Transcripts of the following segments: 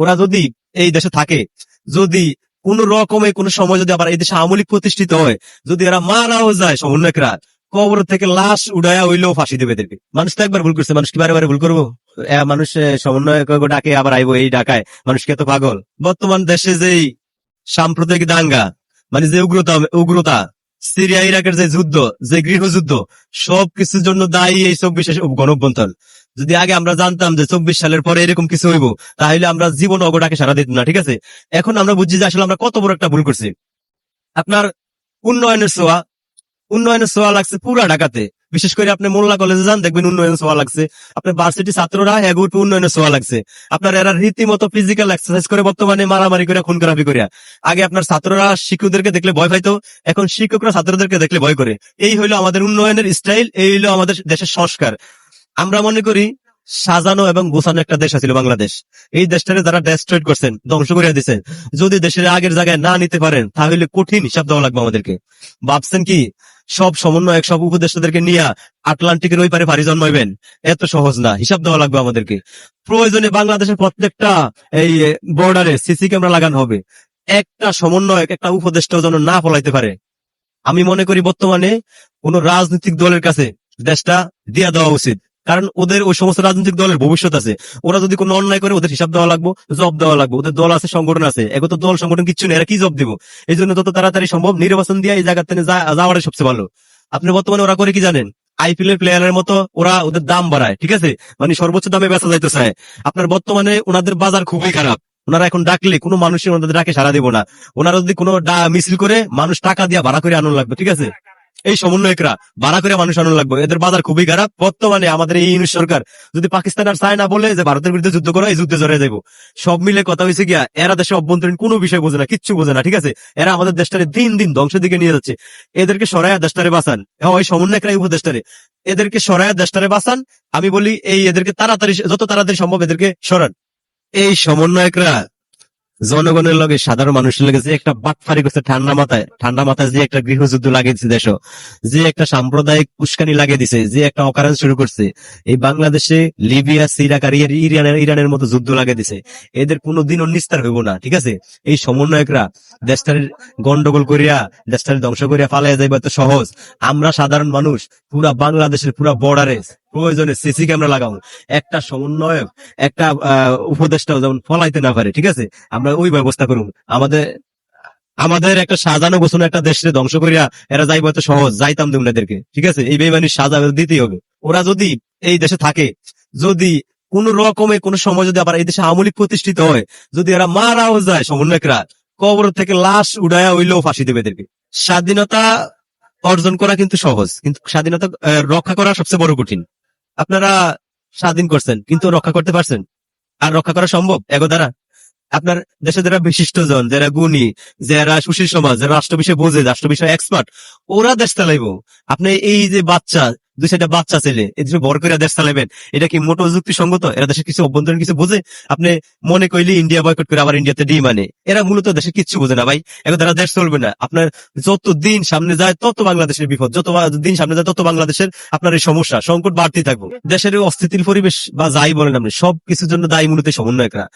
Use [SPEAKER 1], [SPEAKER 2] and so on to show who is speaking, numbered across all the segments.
[SPEAKER 1] ওরা যদি এই দেশে থাকে, যদি কোন রকমে কোন সময় যদি আবার এই দেশে আমলিক প্রতিষ্ঠিত হয়, যদি এরা মারাও যায় সমন্বয়করা কবর থেকে লাশ উড়াইয়া হইলেও ফাঁসি দেবে এদেরকে। মানুষ তো একবার ভুল করছে, মানুষ কি বারে বারে ভুল করব? মানুষ সমন্বয়ক ডাকে, আবার আইবো এই ডাকায় মানুষ কে তো পাগল? বর্তমান দেশে যেই সাম্প্রদায়িক দাঙ্গা মানে যে উগ্রতা উগ্রতা, সিরিয়া, ইরাকের যে যুদ্ধ, যে গৃহযুদ্ধ সব কিছুর জন্য দায়ী এই বিশেষ গণঅভ্যন্তর যদি আগে আমরা জানতাম যে চব্বিশ সালের পরে এরকম কিছু হইব, তাহলে আমরা জীবন অগটাকে সারা দিতাম না, ঠিক আছে? এখন আমরা বুঝছি যে আসলে আমরা কত বড় একটা ভুল করছি। আপনার উন্নয়নের সোয়া উন্নয়নের সোয়া লাগছে পুরা ঢাকাতে। বিশেষ করে আপনি মোল্লা কলেজে যান, দেখবেন উন্নয়নের সোয়া লাগছে। আপনার ভার্সিটি ছাত্ররা এগুলো উন্নয়নের সোয়া লাগছে। আপনার এরা রীতিমতো ফিজিক্যাল এক্সারসাইজ করে বর্তমানে মারামারি করে, খুন খারাপি করে আগে আপনার ছাত্ররা শিক্ষকদেরকে দেখলে ভয় পাইতো, এখন শিক্ষকরা ছাত্রদেরকে দেখলে ভয় করে। এই হইল আমাদের উন্নয়নের স্টাইল এই হইল আমাদের দেশের সংস্কার। আমরা মনে করি সাজানো এবং গোছানো একটা দেশ ছিল বাংলাদেশ। এই দেশটাকে যারা ডেস্ট্রয়েড করছেন, ধ্বংস করে দিচ্ছেন যদি দেশের আগের জায়গায় না নিতে পারেন, তাহলে কঠিন হিসাব দেওয়া লাগবে আমাদেরকে। ভাবছেন কি, সব সমন্বয়ক, সব উপদেষ্টাদেরকে নিয়ে আটলান্টিকের ওই পারে পাড়ি জন্মাইবেন? এত সহজ না, হিসাব দেওয়া লাগবে আমাদেরকে। প্রয়োজনে বাংলাদেশের প্রত্যেকটা এই বর্ডারে সিসি ক্যামেরা লাগানো হবে। একটা সমন্বয়ক, একটা উপদেষ্টাও যেন না ফলাইতে পারে। আমি মনে করি বর্তমানে কোন রাজনৈতিক দলের কাছে দেশটা দিয়া দেওয়া উচিত। কারণ ওদের ওই সমস্ত রাজনৈতিক দলের ভবিষ্যৎ আছে। ওরা যদি কোনো অন্যায় করে, ওদের হিসাব দেওয়া লাগবে জব দেওয়া লাগবে। ওদের দল আছে, সংগঠন আছে। এগো তো দল, সংগঠন কিচ্ছু নেই, এরা কি জব দিব? এই জন্য তত তাড়াতাড়ি সম্ভব নির্বাচন দিয়ে এই জায়গা থেকে যা- সবচেয়ে ভালো। আপনি বর্তমানে ওরা করে কি জানেন? আইপিএল এর প্লেয়ারের মতো ওরা ওদের দাম বাড়ায়, ঠিক আছে? মানে সর্বোচ্চ দামে বেচা যাইতে চায়। আপনার বর্তমানে ওনাদের বাজার খুবই খারাপ। ওনারা এখন ডাকলে কোনো মানুষের ওনাদের ডাকে সারা দিব না। ওনারা যদি কোনো মিছিল করে মানুষ টাকা দিয়ে ভাড়া করে আনন্দ লাগবে, ঠিক আছে? এই সমন্বয়করা, ভাড়া করে মানুষ আনন্দ লাগবে। এদের বাজার খুবই খারাপ। বর্তমানে আমাদের এই ইউনিট সরকার যদি পাকিস্তান আর চায় না বলে যে ভারতের বিরুদ্ধে যুদ্ধ করো, এই যুদ্ধে জড়িয়ে যাব সব মিলে কথা হয়েছে গিয়া, এরা দেশে অভ্যন্তরীণ কোনো বিষয় বোঝে না, কিচ্ছু বোঝে না, ঠিক আছে? এরা আমাদের দেশটারে দিন দিন ধ্বংসের দিকে নিয়ে যাচ্ছে। এদেরকে সরাইয়া দেশটারে বাঁচান। ওই সমন্বয়করাই উপদেশটারে। এদেরকে সরাইয়া দেশটারে বাঁচান। আমি বলি এই এদেরকে তাড়াতাড়ি, যত তাড়াতাড়ি সম্ভব এদেরকে সরান। এই সমন্বয়করা জনগণের লগে সাধারণ মানুষের লগে যে একটা বাটফারি করছে, ঠান্ডা মাথায় ঠান্ডা মাথায় যে একটা গৃহযুদ্ধ লাগিয়েছে দেশ যে একটা সাম্প্রদায়িক উস্কানি লাগিয়ে দিছে, যে একটা অকারণ শুরু করছে, এই বাংলাদেশে লিবিয়া, সিরাক আর ইরানের ইরানের মতো যুদ্ধ লাগিয়ে দিছে, এদের কোনোদিনও নিস্তার হইব না, ঠিক আছে? এই সমন্বয়করা দেশটার গন্ডগোল করিয়া, দেশটার ধ্বংস করিয়া ফালাইয়া যাইবা তো সহজ। আমরা সাধারণ মানুষ, পুরা বাংলাদেশের পুরা বর্ডারে প্রয়োজনে সিসি ক্যামেরা লাগাবো। একটা সমন্বয়ক, একটা উপদেষ্টাও যেমন ফলাইতে না পারে, ঠিক আছে? আমরা ওই ব্যবস্থা করুন আমাদের আমাদের একটা সাজানো গোছানো একটা দেশে ধ্বংস করিয়া এরা যাইবো এত সহজ, যাইতাম দেব এদেরকে, ঠিক আছে? এই বেমানির সাজা দিতেই হবে। ওরা যদি এই দেশে থাকে, যদি কোন রকমে, কোন সময় যদি আবার এই দেশে আমলিক প্রতিষ্ঠিত হয়, যদি এরা মারাও যায় সমন্বয়করা, কবর থেকে লাশ উড়াইয়া হইলেও ফাঁসি দেবে এদেরকে। স্বাধীনতা অর্জন করা কিন্তু সহজ, কিন্তু স্বাধীনতা রক্ষা করা সবচেয়ে বড় কঠিন। আপনারা স্বাধীন করছেন, কিন্তু রক্ষা করতে পারছেন। আর রক্ষা করা সম্ভব? এগো দ্বারা আপনার দেশে যারা বিশিষ্ট জন যারা গুণী, যারা সুশীল সমাজ, যারা রাষ্ট্র বিষয়ে বোঝে, রাষ্ট্র বিষয়ে এক্সপার্ট ওরা দেশ চালাইব। আপনি এই যে বাচ্চা দুই চারটা বাচ্চা ছেলে এদের বড় করে দেশ চালাইবেন। এটা কি মোটো যুক্তিসঙ্গত? এরা দেশের কিছু অভ্যন্তরীণ কিছু বোঝে? আপনি মনে কইলে ইন্ডিয়া বয়কট করে আবার ইন্ডিয়াতে ডি মানে। এরা মূলত দেশে কিচ্ছু বোঝে না ভাই। এখন তারা দেশ চলবে না। আপনার যত দিন সামনে যায়, তত বাংলাদেশের বিপদ। যত দিন সামনে যায়, তত বাংলাদেশের আপনার এই সমস্যা, সংকট বাড়তেই থাকব। দেশের অস্থিতির পরিবেশ বা যাই বলেন আপনি, সব কিছুর জন্য দায়ী মূলত সমন্বয়করা।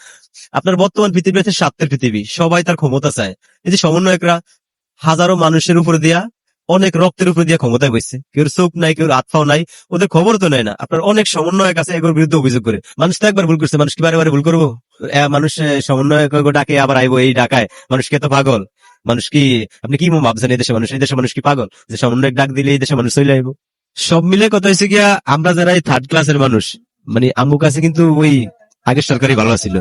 [SPEAKER 1] আপনার বর্তমান পৃথিবী হচ্ছে স্বার্থের পৃথিবী। সবাই তার ক্ষমতা চায়। এই যে সমন্বয়করা, হাজারো মানুষের উপরে দিয়া অনেক রক্তের উপরে দিয়ে ক্ষমতায় বসছে কেউ চোখ নাই, কেউ হাত পাও নাই, ওদের খবর তো নেয় না। আপনার অনেক সমন্বয়ক আছে এগুলোর বিরুদ্ধে অভিযোগ করে। মানুষ তো একবার ভুল করছে, মানুষ কি বারে বারে ভুল করব? মানুষ সমন্বয়ক ডাকে আবার আইবো এই ডাকায় মানুষ কে তো পাগল? মানুষ কি, আপনি কি ভাবছেন এই দেশে মানুষ? এই দেশে মানুষ কি পাগল? যে সমন্বয়ক ডাক দিলে এই দেশে মানুষ চলে আইবো। সব মিলে কথা হয়েছে গিয়া, আমরা যারা এই থার্ড ক্লাসের মানুষ মানে আমুক কাছে কিন্তু ওই আগের সরকারই ভালো ছিল